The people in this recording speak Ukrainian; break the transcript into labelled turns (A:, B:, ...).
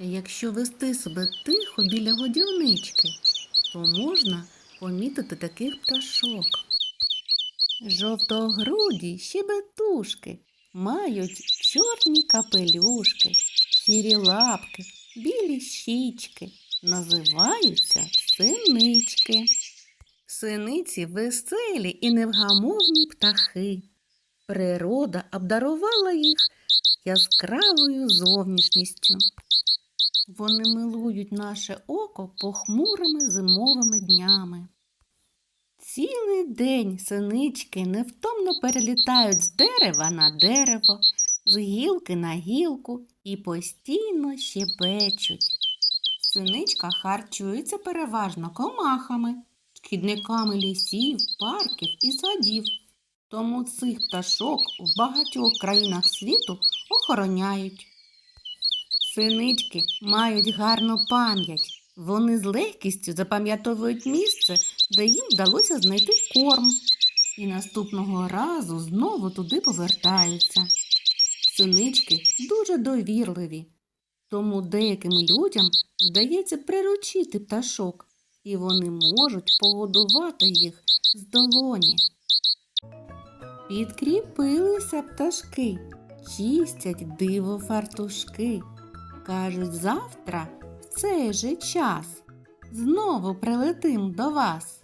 A: Якщо вести себе тихо біля годівнички, то можна помітити таких пташок. Жовтогруді щебетушки мають чорні капелюшки, сірі лапки, білі щічки, називаються синички. Синиці веселі і невгамовні птахи. Природа обдарувала їх яскравою зовнішністю. Вони милують наше око похмурими зимовими днями. Цілий день синички невтомно перелітають з дерева на дерево, з гілки на гілку і постійно щебечуть. Синичка харчується переважно комахами, шкідниками лісів, парків і садів. Тому цих пташок в багатьох країнах світу охороняють. Синички мають гарну пам'ять. Вони з легкістю запам'ятовують місце, де їм вдалося знайти корм, і наступного разу знову туди повертаються. Синички дуже довірливі, тому деяким людям вдається приручити пташок, і вони можуть погодувати їх з долоні. Підкріпилися пташки, чистять диво фартушки. Кажуть, завтра в цей же час знову прилетим до вас.